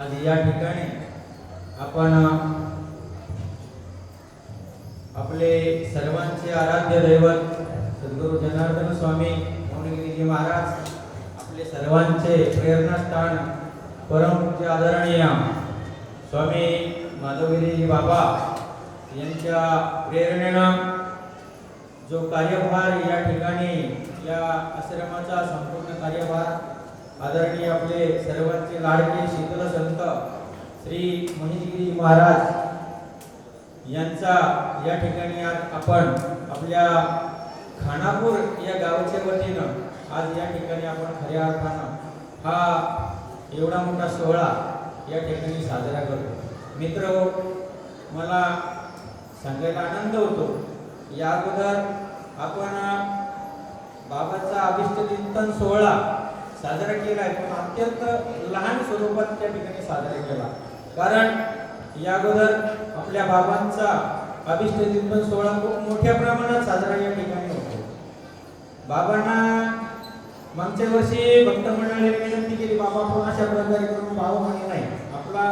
आज या ठिकाणी आपण आपले सर्वांचे आराध्य दैवत सद्गुरु जनार्दन स्वामी मौनगिरीजी महाराज आपले सर्वांचे प्रेरणास्थान परमपूज्य आदरणीय स्वामी माधवगिरीजी बाबा यांच्या प्रेरणेनं जो कार्यभार या ठिकाणी या आश्रमाचा संपूर्ण कार्यभार आदरणीय आपले सर्वांचे लाडके शीतल संत श्री महेशगिरी महाराज यांचा या ठिकाणी आज आपण आपल्या खानापूर या गावाच्या वतीनं आज या ठिकाणी आपण खऱ्या अर्थानं हा एवढा मोठा सोहळा या ठिकाणी साजरा करतो. मित्र मला सांगायला आनंद होतो. या अगोदर आपण बाबाचा अभिष्ट चिंतन सोहळा साजरा केला आहे पण अत्यंत लहान स्वरूपात त्या ठिकाणी साजरा केला. कारण या अगोदर आपल्या बाबांचा अभिष्ट पण सोहळा खूप मोठ्या प्रमाणात साजरा या ठिकाणी होतो. बाबांना मागच्या वर्षी भक्त मंडळाने विनंती केली बाबा आपण अशा प्रकारे करून बाबा म्हणे नाही. आपला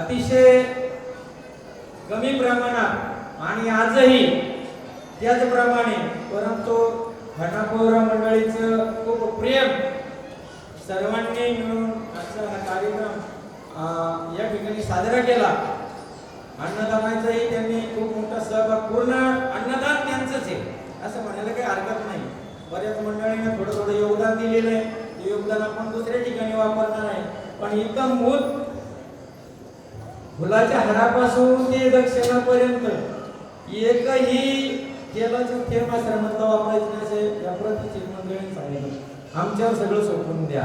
अतिशय कमी प्रमाणात आणि आजही त्याचप्रमाणे परंतु घटापोरा मंडळीचं खूप प्रेम सर्वांनी मिळून आजचा हा कार्यक्रम अं, या ठिकाणी साजरा केला. अन्नदानाचाही त्यांनी खूप मोठा सहभाग पूर्ण अन्नदान त्यांचंच आहे असं म्हणायला काही हरकत नाही. बऱ्याच मंडळीने थोडं थोडं योगदान दिलेलं आहे. ते योगदान आपण दुसऱ्या ठिकाणी वापरणार आहे. पण इथं मूल फुलाच्या हारापासून ते दक्षिणापर्यंत एकही तेलाचं थेंब आश्रमातला वापरायचं नाही असे या प्रतिष्ठित मंडळीने सांगितलं. आमच्यावर सगळं सोडून द्या.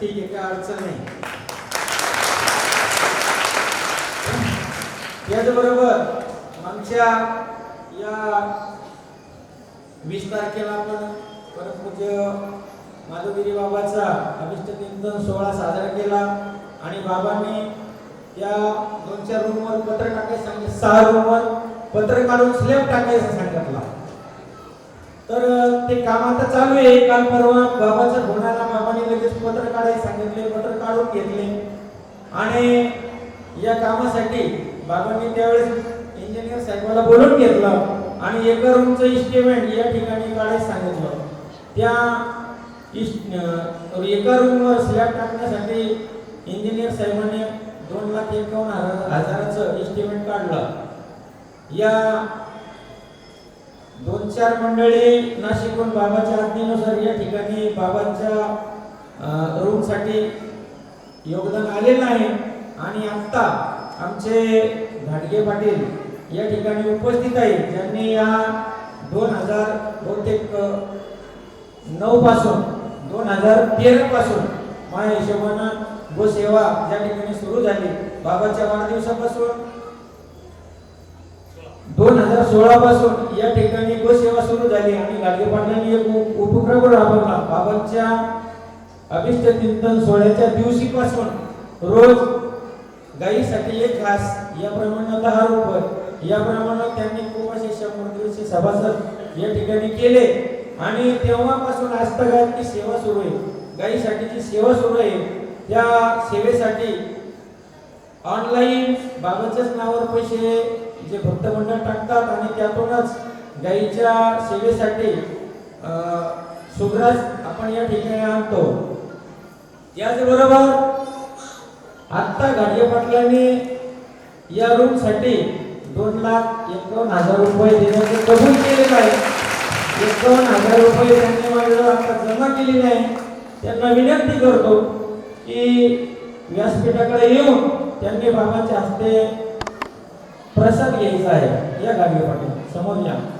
ठीक आहे काय अडचण नाही. याचबरोबर आमच्या या वीस तारखेला आपण परमपूज्य माधवगिरी बाबाचा अभिष्ट चिंतन सोहळा साजरा केला आणि बाबांनी या दोन चार रूमवर पत्र टाकायचं सांगितलं सहा रूमवर पत्र काढून स्लॅब टाकायचं सांगितला. तर ते काम आता चालू आहे. काल परवा बाबाचा फोन आला बाबांनी लगेच पत्र काढायला सांगितले पत्र काढून घेतले. आणि या कामासाठी बाबांनी त्यावेळेस इंजिनियर साहेबाला बोलून घेतलं आणि एका रूमचं इस्टिमेट या ठिकाणी काढायला सांगितलं. त्या एका रूमवर स्लॅब टाकण्यासाठी इंजिनियर साहेबांनी दोन लाख एकावन्न हजार- हजाराचं इस्टिमेट काढलं. या दोन चार मंडळी नाशिकहून बाबाच्या आज्ञेनुसार या ठिकाणी बाबांच्या रूमसाठी योगदान आलेलं आहे आणि आत्ता आमचे घाटगे पाटील या ठिकाणी उपस्थित आहेत. ज्यांनी या दोन हजार बहुतेक नऊपासून नऊ पासून दोन हजार तेरा पासून माझ्या हिशोबानं गोसेवा या ठिकाणी सुरू झाली बाबाच्या वाढदिवसापासून दोन हजार सोळा पासून या ठिकाणी गोसेवा सुरू झाली आणि गाडगे पाटलांनी एक उपक्रम राबवला. बाबांच्या अभिष्ट चिंतन सोहळ्याच्या दिवशीपासून रोज गाईसाठी एक घास याप्रमाणे दहा रुपये याप्रमाणे त्यांनी खूप असे शंभर दिवशी सभासद या ठिकाणी केले. आणि तेव्हापासून आजतागायत सेवा सुरू आहे. गाईसाठीची सेवा सुरू आहे. त्या सेवेसाठी ऑनलाईन बाबाच्याच नावावर पैसे जे भक्त मंडळ टाकतात आणि त्यातूनच गाईच्या सेवेसाठी अं, सुग्रास आपण या ठिकाणी आणतो. त्याचबरोबर आत्ता गाडगे पाटलांनी या रूमसाठी दोन लाख एकावन्न हजार रुपये देण्याचे कबूल केलेलं आहे एकावन्न हजार रुपये त्यांनी माझ्या आता जमा केलेले आहे त्यांना विनंती करतो की व्यासपीठाकडे येऊन त्यांनी बाबाच्या हस्ते प्रसाद घ्यायचा आहे. या गाडगे पाटील समोर या.